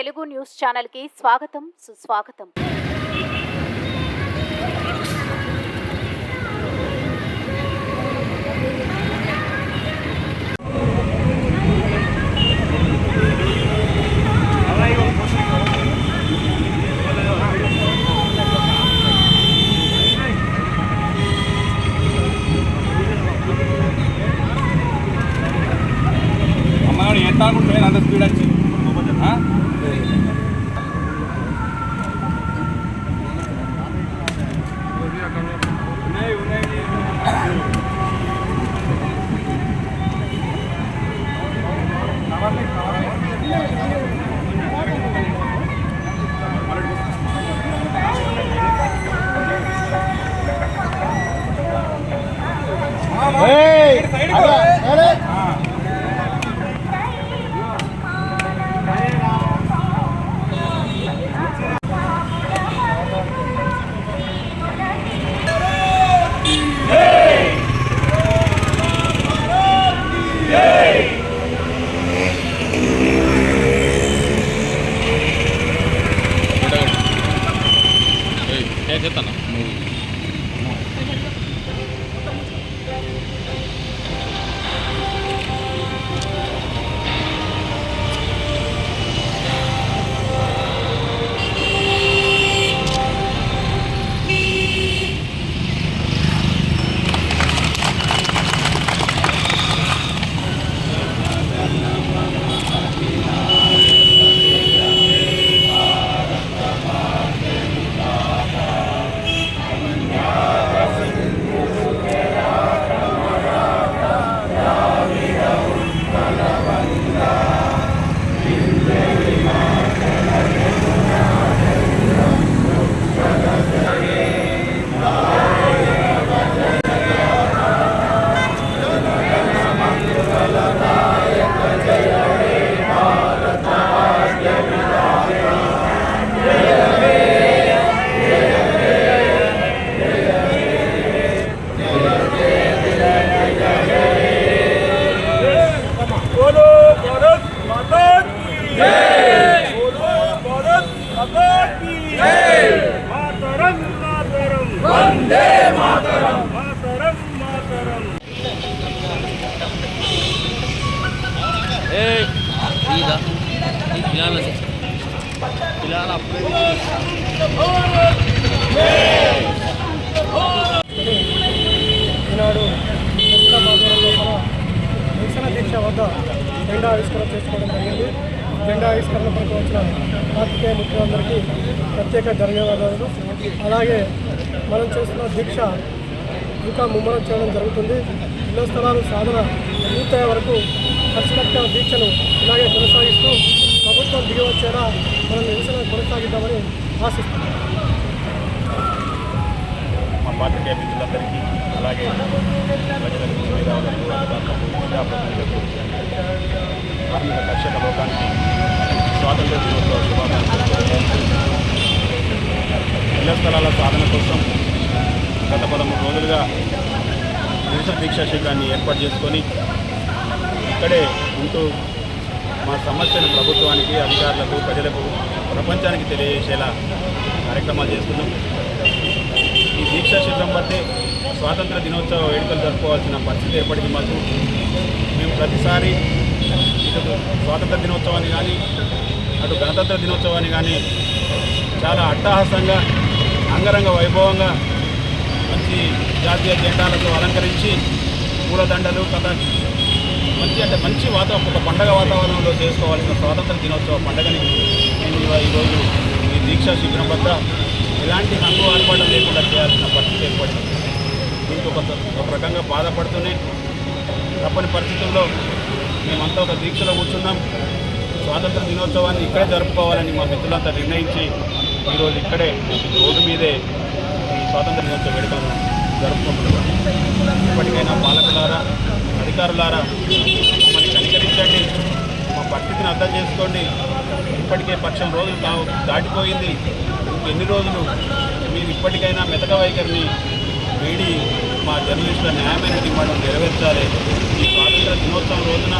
Telugu news ఛానల్కి స్వాగతం సుస్వాగతం. Ei! ఈనాడు నిరసన దీక్ష వద్ద జెండా ఆవిష్కరణ చేసుకోవడం జరిగింది జెండా ఆవిష్కరణ పనికి వచ్చిన పాత్రికేయ మిత్రులందరికీ ప్రత్యేక ధన్యవాదాలు అలాగే మనం చేస్తున్న దీక్ష ఇంకా ముమ్మరం చేయడం జరుగుతుంది. ఇళ్ళ స్థలాలు సాధన పూర్తయ్యే వరకు ఖచ్చితంగా దీక్షను ఇలాగే కొనసాగిస్తూ ప్రభుత్వం దిగి వచ్చేలా మనం నిరసన కొనసాగిద్దామని ఆశిస్తున్నాం. మా పాత్రికేయ మిత్రులందరికీ అలాగే ప్రజలకు ప్రజాప్రతినిధులకు కార్మిక కర్షక లోకానికి స్వాతంత్ర దినోత్సవ శుభాకాంక్షలు. స్థలాల సాధన కోసం గత పదమూడు రోజులుగా నిరసన దీక్షా శిబిరాన్ని ఏర్పాటు చేసుకొని ఇక్కడే ఉంటూ సమస్యను ప్రభుత్వానికి అధికారులకు ప్రజలకు ప్రపంచానికి తెలియజేసేలా కార్యక్రమాలు చేస్తున్నాం. ఈ దీక్షా శిబిరం బట్టే స్వాతంత్ర దినోత్సవ వేడుకలు జరుపుకోవాల్సిన పరిస్థితి ఏర్పడింది మాకు. మేము ప్రతిసారి ఇటు స్వాతంత్ర దినోత్సవాన్ని కానీ అటు గణతంత్ర దినోత్సవాన్ని కానీ చాలా అట్టహాసంగా అంగరంగ వైభవంగా మంచి జాతీయ జెండాలతో అలంకరించి పూలదండలు కథ మంచి అంటే మంచి వాతావరణం ఒక పండగ వాతావరణంలో చేసుకోవాల్సిన స్వాతంత్ర దినోత్సవ పండుగని నేను ఈరోజు ఈ దీక్షా శిబిరం వద్ద ఎలాంటి హంగు ఆర్పాటు లేకుండా చేయాల్సిన పరిస్థితి ఏర్పడింది. దీంతో ఒక ఒక రకంగా బాధపడుతూనే తప్పని పరిస్థితుల్లో మేమంతా ఒక దీక్షలో కూర్చున్నాం. స్వాతంత్ర దినోత్సవాన్ని ఇక్కడే జరుపుకోవాలని మా మిత్రులంతా నిర్ణయించి ఈరోజు ఇక్కడే రోడ్డు మీదే ఈ స్వాతంత్ర దినోత్సవ వేడుకలను జరుపుకుంటున్నాం ఇప్పటికైనా పాలకులారా అధికారులారా మమ్మల్ని కనికరించండి. మా పరిస్థితిని అర్థం చేసుకోండి. ఇప్పటికే పక్షం రోజులు కా- దాటిపోయింది. ఎన్ని రోజులు? మీరు ఇప్పటికైనా మెతక వైఖరిని వీడి మా జర్నలిస్టుల న్యాయమైన డిమాండ్ నెరవేర్చాలి. ఈ స్వాతంత్ర దినోత్సవం రోజున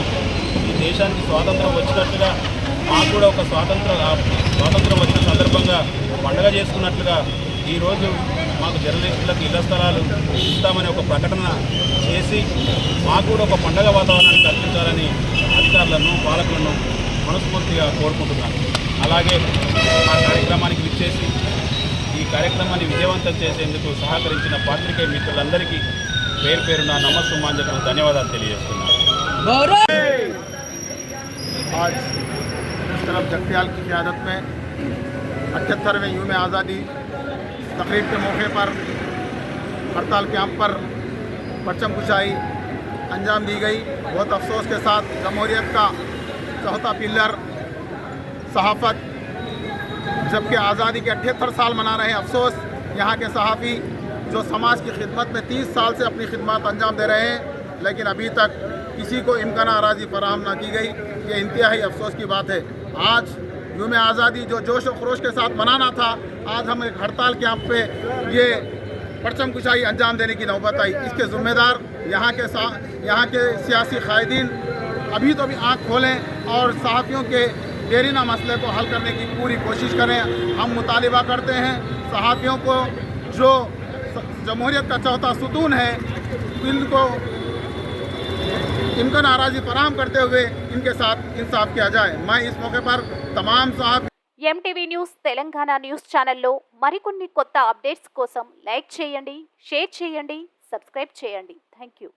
ఈ దేశానికి స్వాతంత్రం వచ్చినట్టుగా మాకు కూడా ఒక స్వాతంత్ర స్వాతంత్రం వచ్చిన సందర్భంగా పండగ చేసుకున్నట్లుగా ఈరోజు మాకు జర్నలిస్టులకు ఇళ్ల స్థలాలు ఇస్తామని ఒక ప్రకటన చేసి మాకు కూడా ఒక పండగ వాతావరణాన్ని కల్పించాలని అధికారులను పాలకులను మనస్ఫూర్తిగా కోరుకుంటున్నాను అలాగే మా కార్యక్రమానికి విచ్చేసి ఈ కార్యక్రమాన్ని విజయవంతం చేసేందుకు సహకరించిన పాత్రికేయ మిత్రులందరికీ పేరు పేరున నమస్సుమాంజలు ధన్యవాదాలు తెలియజేస్తున్నాను आज इस तरफ जगत्याल की क्यादत में अठहत्तरवें यूम आज़ादी तकरीब के मौके पर हड़ताल कैंप पर परचम कुशाई अंजाम दी गई। बहुत अफसोस के साथ जमहूरियत का चौथा पिलर सहाफ़त, जबकि आज़ादी के अठहत्तर साल मना रहे हैं अफसोस, यहाँ के सहाफ़ी जो समाज की खिदमत में 30 साल से अपनी खिदमत अंजाम दे रहे हैं, लेकिन अभी तक किसी को इम्कान आराजी फराहम ना की गई। ये इंतहाई अफसोस की बात है। आज यूम आज़ादी जो जोश और खरोश के साथ मनाना था, आज हम एक हड़ताल कैंप पे ये परचम कुशाई अंजाम देने की नौबत आई। इसके ज़िम्मेदार यहाँ के सा, यहाँ के सियासी कायदीन अभी तो भी आँख खोलें और सहाफ़ियों के देरीना मसले को हल करने की पूरी कोशिश करें। हम मुतालबा करते हैं सहाफ़ियों को जो जमहूरियत का चौथा सुतून है, इनको इनका नाराज़ी फराहम करते हुए इनके साथ इंसाफ किया जाए मैं इस मौके पर तमाम साहब ఎంటీవీ న్యూస్ తెలంగాణ న్యూస్ ఛానల్లో మరికొన్ని కొత్త అప్డేట్స్ కోసం లైక్ చేయండి షేర్ చేయండి సబ్స్క్రైబ్ చేయండి థ్యాంక్ యూ